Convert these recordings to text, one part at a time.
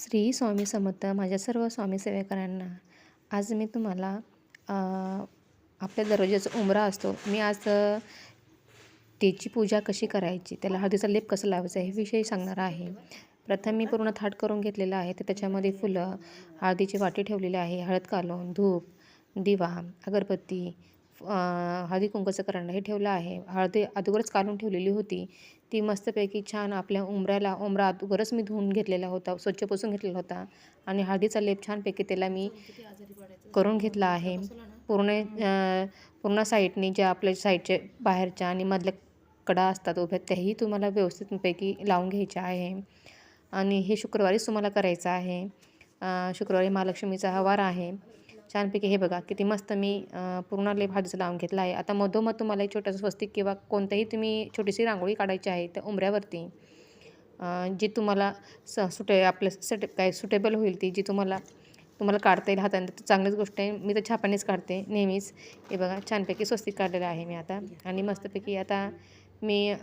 श्री स्वामी समर्थ माझ्या सर्व स्वामी सेवेकरांना आज मी तुम्हाला आपल्या दररोजचा उमरा असतो. मी आज त्याची पूजा कशी करायची त्याला हळदीचा लेप कसं लावायचा हे विषयी सांगणार आहे. प्रथम मी पूर्ण थाट करून घेतलेलं आहे. तर त्याच्यामध्ये फुलं हळदीची वाटी ठेवलेली आहे हळद कालवून धूप दिवा अगरबत्ती हळदी कुंकूचं करंड हे ठेवलं आहे. हळदी अगोदरच काढून ठेवलेली होती. ती मस्तपैकी छान आपल्या उंबऱ्याला उंबरा अगोदरच मी धुवून घेतलेला होता स्वच्छ पुसून घेतलेला होता. आणि हळदीचा लेप छानपैकी त्याला मी करून घेतला आहे. पूर्ण पूर्ण साईडनी ज्या आपल्या साईडच्या बाहेरच्या आणि मधल्या कडा असतात उभ्या त्याही तुम्हाला व्यवस्थितपैकी लावून घ्यायच्या आहे. आणि हे शुक्रवारीच तुम्हाला करायचं आहे. शुक्रवारी महालक्ष्मीचा हवार आहे. छानपैकी हे बघा किती मस्त मी पूर्ण लेप भाजीचं लावून घेतला आहे. आता मधोमध तुम्हाला एक छोटंसं स्वस्तिक किंवा कोणतंही तुम्ही छोटीशी रांगोळी काढायची आहे त्या उंबऱ्यावरती जी तुम्हाला स सुटे आपलं सटे काय सुटेबल होईल ती जी तुम्हाला तुम्हाला काढता येईल हाताने तर चांगलीच गोष्ट आहे. मी तर छापानेच काढते नेहमीच. हे बघा छानपैकी स्वस्तिक काढलेलं आहे मी आता. आणि मस्तपैकी आता मी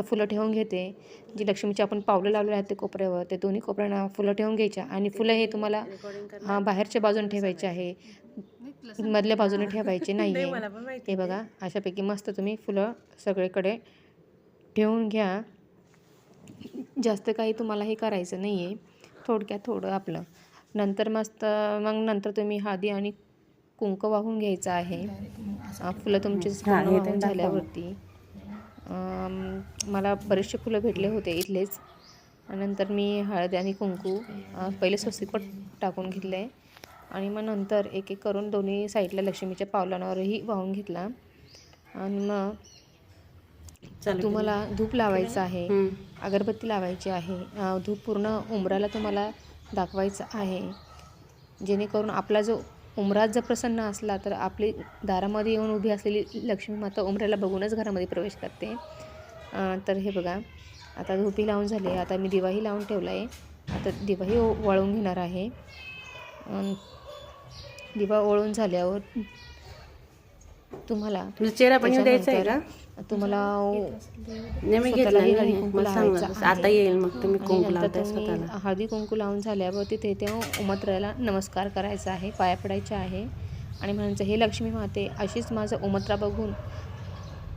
फुलं ठेवून घेते. जी लक्ष्मीची आपण पावलं लावलेले आहेत ते कोपऱ्यावर ते दोन्ही कोपऱ्यांना फुलं ठेवून घ्यायच्या आणि फुलं हे तुम्हाला हा बाहेरच्या बाजूने ठेवायचे आहे. मधल्या बाजूने ठेवायचे नाही आहे हे बघा अशापैकी मस्त तुम्ही फुलं सगळीकडे ठेवून घ्या. जास्त काही तुम्हाला हे करायचं नाही आहे थोडक्यात थोडं आपलं. नंतर मस्त मग नंतर तुम्ही हळदी आणि कुंकू वाहून घ्यायचं आहे. फुलं तुमची वाहून झाल्यावरती. मला बरेचसे फुलं भेटले होते इथलेच. नंतर मी हळदी आणि कुंकू पहिले स्वस्तिकपट टाकून घेतले. आणि मग नंतर एक एक करून दोन्ही साईडला लक्ष्मीच्या पावलांवरही वाहून घेतला. आणि मग तुम्हाला धूप लावायचं आहे अगरबत्ती लावायची आहे धूप पूर्ण उमराला तुम्हाला दाखवायचं आहे. जेणेकरून आपला जो उमरात जर प्रसन्न असला तर आपली दारामध्ये येऊन उभी असलेली लक्ष्मी माता उमऱ्याला बघूनच घरामध्ये प्रवेश करते. तर हे बघा आता धूपही लावून झाली आहे. आता मी दिवाही लावून ठेवला आहे आता दिवाही ओ- वळवून घेणार आहे. दिवा ओळून झाल्यावर तुम्हाला तुला चेहरा पण येऊ द्यायचा आहे का? तुम्हाला नाही मी घेतला स्वतःलाही नाही हळदी कुंकू मला सांग. लावायचं ना. आता. येईल मग तुम्ही आणि कुंकू नंतर लावताय तुम्ही स्वतःला. हळदी कुंकू लावून झाल्यावर तिथे तेव्हा उमत्राला नमस्कार करायचा आहे. पाया पडायचे आहे. आणि म्हणायचं हे लक्ष्मी माते अशीच माझं उमत्रा बघून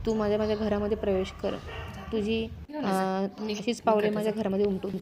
तू माझ्या माझ्या घरामध्ये प्रवेश कर. तुझी अं, अशीच पावले माझ्या घरामध्ये उमटून